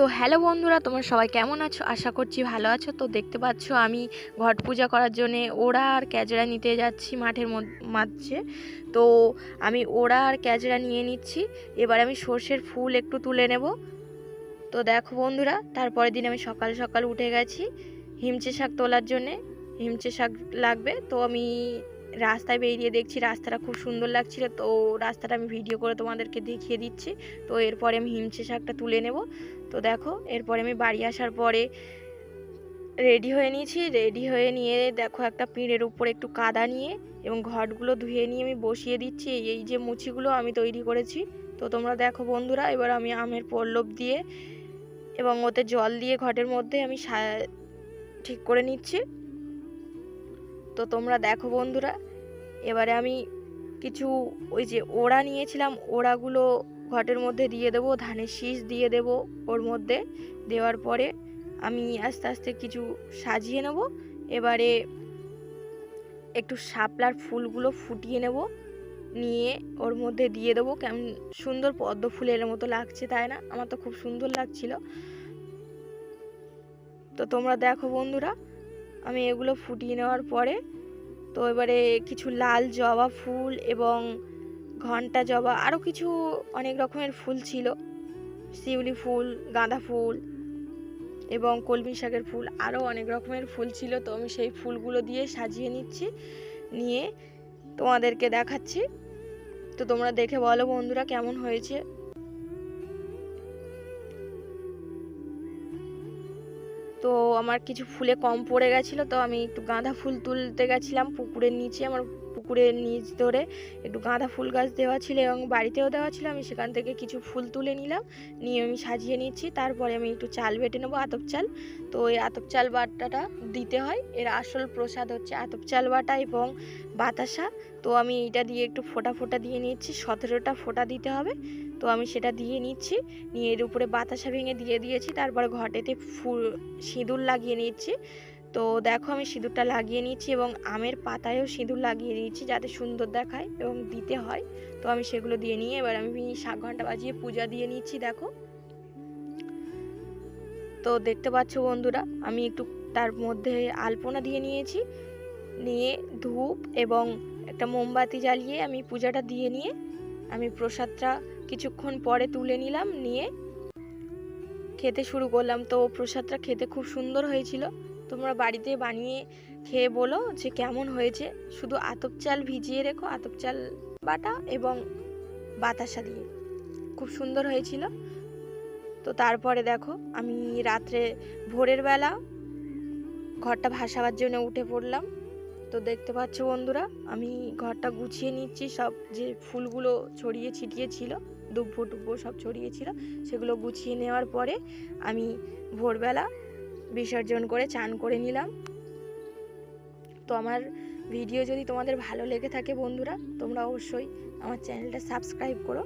So hello বন্ধুরা, তোমরা সবাই কেমন আছো? আশা করছি ভালো আছো। তো দেখতে পাচ্ছ, আমি ঘট পূজা করার জন্যে ওড়া আর ক্যাজরা নিতে যাচ্ছি মাঠের মাঝে। তো আমি ওড়া আর ক্যাজরা নিয়ে নিচ্ছি। এবার আমি সর্ষের ফুল একটু তুলে নেব। তো দেখো বন্ধুরা, তারপরের দিন আমি সকাল সকাল উঠে গেছি। হিমচে শাক তোলার জন্যে। হিমচে শাক লাগবে, তো আমি রাস্তায় বেরিয়ে দেখছি রাস্তাটা খুব সুন্দর লাগছিল। তো রাস্তাটা আমি ভিডিও করে তোমাদেরকে দেখিয়ে দিচ্ছি। তো এরপরে আমি হিমচে শাকটা তুলে নেব। তো দেখো, এরপরে আমি বাড়ি আসার পরে রেডি হয়ে নিয়েছি। রেডি হয়ে নিয়ে দেখো একটা পিঁড়ের উপরে একটু কাদা নিয়ে এবং ঘটগুলো ধুয়ে নিয়ে আমি বসিয়ে দিচ্ছি। এই- যে মুচিগুলো আমি তৈরি করেছি। তো তোমরা দেখো বন্ধুরা, এবার আমি আমের পল্লব দিয়ে এবং ওতে জল দিয়ে ঘটের মধ্যে আমি ঠিক করে নিচ্ছি। তো তোমরা দেখো বন্ধুরা, এবারে আমি কিছু ওই যে ওড়া নিয়েছিলাম, ওড়াগুলো ঘটের মধ্যে দিয়ে দেবো, ধানের শীষ দিয়ে দেবো ওর মধ্যে, দেওয়ার পরে আমি আস্তে আস্তে কিছু সাজিয়ে নেব, এবারে একটু শাপলার ফুলগুলো ফুটিয়ে নেব, নিয়ে ওর মধ্যে দিয়ে দেবো, কেমন সুন্দর পদ্ম ফুলের মতো লাগছে তাই না? আমার তো খুব সুন্দর লাগছিল। তো তোমরা দেখো বন্ধুরা আমি এগুলো ফুটিয়ে নেওয়ার পরে তো এবারে কিছু লাল জবা ফুল এবং ঘণ্টা জবা আরও কিছু অনেক রকমের ফুল ছিল। শিউলি ফুল, গাঁদা ফুল এবং কলমি শাকের ফুল আরও অনেক রকমের ফুল ছিল। তো আমি সেই ফুলগুলো দিয়ে সাজিয়ে নিচ্ছি, নিয়ে তোমাদেরকে দেখাচ্ছি। তো তোমরা দেখে বলো বন্ধুরা কেমন হয়েছে। তো আমার কিছু ফুলে কম পড়ে গেছিল, তো আমি একটু গাঁদা ফুল তুলতে গেছিলাম পুকুরের নিচে, আমার পুকুরের নিচ ধরে একটু গাঁদা ফুল গাছ দেওয়া ছিল এবং বাড়িতেও দেওয়া ছিল, আমি সেখান থেকে কিছু ফুল তুলে নিলাম, নিয়ে আমি সাজিয়ে নিচ্ছি। তারপরে আমি একটু চাল বেটে নেব, আতপ চাল। তো এই আতপ চাল বাটাটা দিতে হয়, এর আসল প্রসাদ হচ্ছে আতপ চাল বাটা এবং বাতাসা। তো আমি এটা দিয়ে একটু ফোটা ফোঁটা দিয়ে নিচ্ছি, সতেরোটা ফোঁটা দিতে হবে। তো আমি সেটা দিয়ে নিচ্ছি, নিয়ে এর উপরে বাতাসা ভেঙে দিয়ে দিয়েছি, তারপরে ঘটেতে ফুল সিঁদুর লাগিয়ে নিচ্ছি। তো দেখো আমি সিঁদুরটা লাগিয়ে নিয়েছি এবং আমের পাতায়ও সিঁদুর লাগিয়ে নিচ্ছি যাতে সুন্দর দেখায় এবং দিতে হয়। তো আমি সেগুলো দিয়ে নিয়ে এবার আমি শাক ঘণ্টা বাজিয়ে পূজা দিয়ে নিচ্ছি দেখো। তো দেখতে পাচ্ছ বন্ধুরা, আমি একটু তার মধ্যে আলপনা দিয়ে নিয়েছি। নিয়ে ধূপ এবং একটা মোমবাতি জ্বালিয়ে আমি পূজাটা দিয়ে নিয়ে আমি প্রসাদটা কিছুক্ষণ পরে তুলে নিলাম, নিয়ে খেতে শুরু করলাম। তো প্রসাদটা খেতে খুব সুন্দর হয়েছিল। তোমরা বাড়িতে বানিয়ে খেয়ে বলো যে কেমন হয়েছে। শুধু আতপ চাল ভিজিয়ে রেখো, আতপ চাল বাটা এবং বাতাসা দিয়ে। খুব সুন্দর হয়েছিল। তো তারপরে দেখো, আমি রাত্রে ভোরের বেলা ঘরটা ভাসাবার জন্য উঠে পড়লাম। তো দেখতে পাচ্ছ বন্ধুরা, আমি ঘরটা গুছিয়ে নিচ্ছি, সব যে ফুলগুলো ছড়িয়ে ছিটিয়ে ছিল, দুব্বো টুব্বো সব ছড়িয়েছিল সেগুলো গুছিয়ে নেওয়ার পরে আমি ভোরবেলা বিসর্জন করে চান করে নিলাম। তো আমার ভিডিও যদি তোমাদের ভালো লেগে থাকে বন্ধুরা, তোমরা অবশ্যই আমার চ্যানেলটা সাবস্ক্রাইব করো।